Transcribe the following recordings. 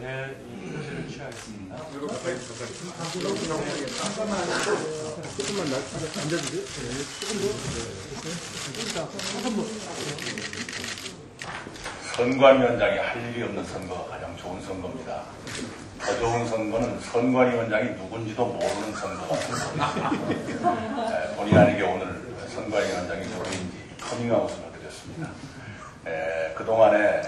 네, 이 표시를 취하겠습니다. 조금만 앉아주세요. 네, 조금 더. 네. 선관위원장이 할 일이 없는 선거가 가장 좋은 선거입니다. 더 좋은 선거는 선관위원장이 누군지도 모르는 선거가 에, 본의 아니게 오늘 선관위원장이 누구인지 커밍아웃을 드렸습니다. 에, 그동안에 에,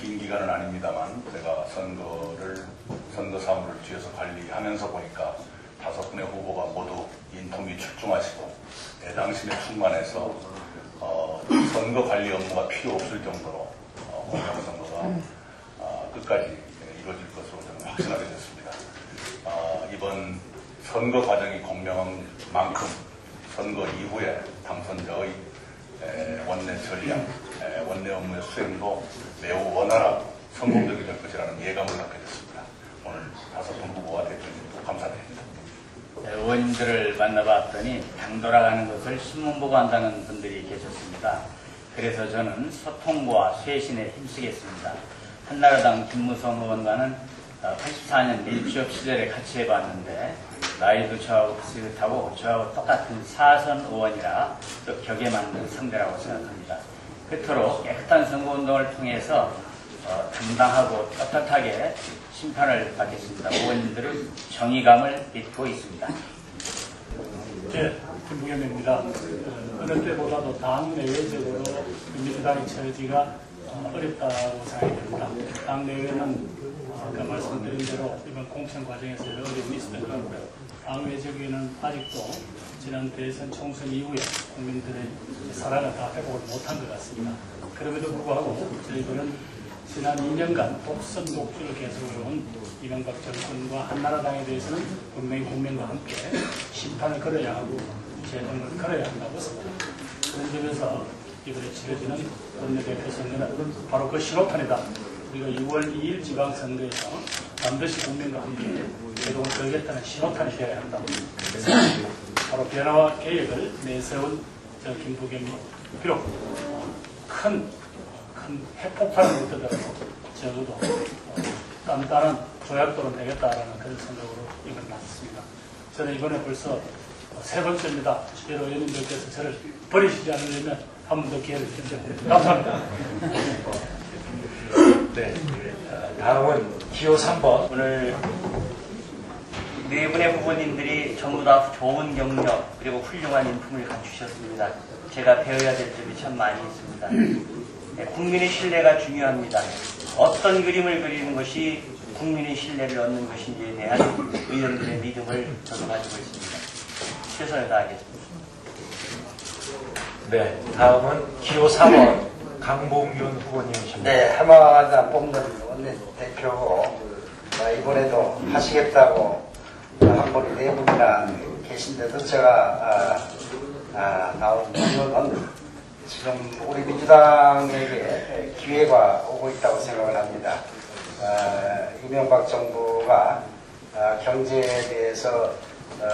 긴 기간은 아닙니다만 제가 선거를 선거 사무를 뒤에서 관리하면서 보니까 다섯 분의 후보가 모두 인통이 출중하시고 애당심에 충만해서 어, 선거 관리 업무가 필요 없을 정도로 어, 공명선거가 어, 끝까지 이루어질 것으로 저는 확신하게 됐습니다. 어, 이번 선거 과정이 공명한 만큼 선거 이후에 당선자의 에, 원내 전략, 에, 원내 업무의 수행도 매우 원활하고 성공적이 될 것이라는 예감을 갖게 됐습니다. 오늘 다섯 분 후보와 대표님도 감사드립니다. 네, 의원님들을 만나봤더니 당 돌아가는 것을 신문 보고 한다는 분들이 계셨습니다. 그래서 저는 소통과 쇄신에 힘쓰겠습니다. 한나라당 김무성 의원과는 84년 밀취업 시절에 같이 해봤는데 나이도 저하고 비슷하고 저하고 똑같은 사선 의원이라 또 격에 맞는 상대라고 생각합니다. 그토록 깨끗한 선거운동을 통해서 어, 당당하고 떳떳하게 심판을 받겠습니다. 의원님들은 정의감을 믿고 있습니다. 네, 김부겸입니다. 어느 때보다도 당 내외적으로 민주당의 처지가 어, 어렵다고 생각이 됩니다. 당 내외는 아까 말씀드린 대로 이번 공천 과정에서 여러 어려움이 있었던 것 같고요. 당 외적에는 아직도 지난 대선 총선 이후에 국민들의 사랑을 다 회복을 못한 것 같습니다. 그럼에도 불구하고 저희들은 지난 2년간 독선 독주를 계속해온 이명박 정권과 한나라당에 대해서는 분명히 국민과 함께 심판을 걸어야 하고 재정을 걸어야 한다고 봅니다. 그런 점에서 이번에 치러지는 원내대표 선거는 바로 그 신호탄이다. 우리가 6월 2일 지방선거에서 반드시 국민과 함께 제동을 걸겠다는 신호탄이 되어야 한다. 그래서 바로 변화와 계획을 내세운 저 김부겸이 비록 큰, 큰 핵폭발을 못하더라도 적어도 어, 단단한 조약도는 되겠다라는 그런 생각으로 이걸 났습니다. 저는 이번에 벌써 세 번째입니다. 여러 의원님들께서 저를 버리시지 않으려면 한 번 더 기회를 주십시오. 감사합니다. 네, 어, 다음은 기호 3번. 오늘 네 분의 후보님들이 전부 다 좋은 경력 그리고 훌륭한 인품을 갖추셨습니다. 제가 배워야 될 점이 참 많이 있습니다. 네, 국민의 신뢰가 중요합니다. 어떤 그림을 그리는 것이 국민의 신뢰를 얻는 것인지에 대한 의원들의 믿음을 저도 가지고 있습니다. 최선을 다하겠습니다. 네, 다음은 기호 4번 강봉균 후보님이십니다. 네, 하마다 뽑는 원내대표고 어, 이번에도 하시겠다고 어, 한 분이 네 분이나 계신데도 제가 아, 아, 나온 이유는 지금 우리 민주당에게 기회가 오고 있다고 생각을 합니다. 아, 이명박 정부가 아, 경제에 대해서 어,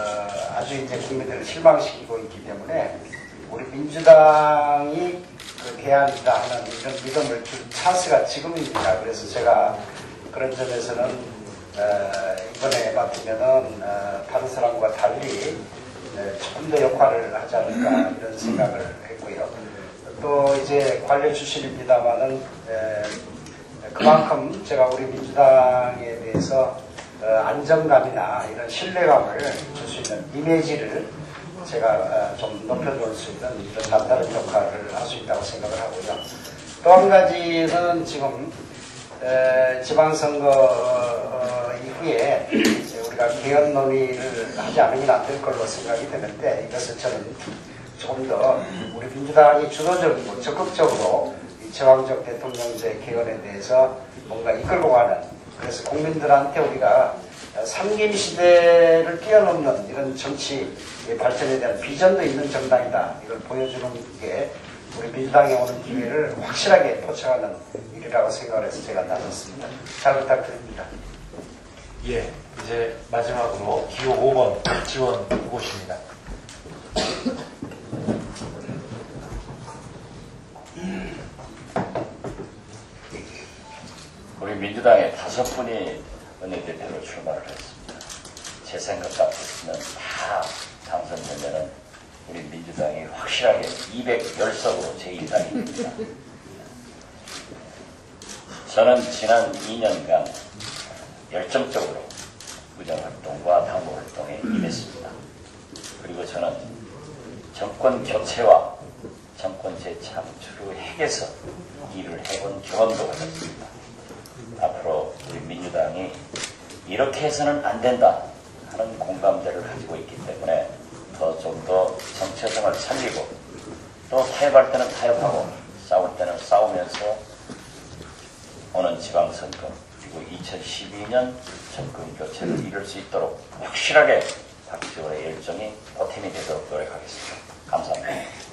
아주 이제 국민들을 실망시키고 있기 때문에 우리 민주당이 그 대안이다 하는 이런 믿음을 줄 찬스가 지금입니다. 그래서 제가 그런 점에서는 어, 이번에 맡으면은 어, 다른 사람과 달리 네, 조금 더 역할을 하지 않을까 이런 생각을 했고요. 또 이제 관료 출신입니다만은 에, 그만큼 제가 우리 민주당에 대해서 어, 안정감이나 이런 신뢰감을 줄 수 있는 이미지를 제가 어, 좀 높여줄 수 있는 이런 남다른 역할을 할 수 있다고 생각을 하고요. 또 한 가지는 지금 에, 지방선거 어, 이후에 우리가 개헌 논의를 하지 않으면 안 될 걸로 생각이 되는데 이것을 저는 조금 더 우리 민주당이 주도적이고 적극적으로 이 제왕적 대통령제 개헌에 대해서 뭔가 이끌고 가는 그래서 국민들한테 우리가 삼김 시대를 뛰어넘는 이런 정치 발전에 대한 비전도 있는 정당이다. 이걸 보여주는 게 우리 민주당에 오는 기회를 확실하게 포착하는 일이라고 생각을 해서 제가 나눴습니다. 잘 부탁드립니다. 예, 이제 마지막으로 기호 5번 박지원 후보십니다. 우리 민 민주당의 다섯 분이 원내대표로 출마를 했습니다. 제 생각 같으면 다 당선되면은 우리 민주당이 확실하게 210석으로 제1당입니다. 저는 지난 2년간 열정적으로 의정활동과 당무활동에 임했습니다. 그리고 저는 정권 교체와 정권 재창출의 핵에서 일을 해본 경험도 가졌습니다. 앞으로 우리 민주당이 이렇게 해서는 안 된다 하는 공감대를 가지고 있기 때문에 더 좀 더 정체성을 살리고 또 타협할 때는 타협하고 싸울 때는 싸우면서 오는 지방선거 그리고 2012년 정권 교체를 이룰 수 있도록 확실하게 박지원의 열정이 보탬이 되도록 노력하겠습니다. 감사합니다.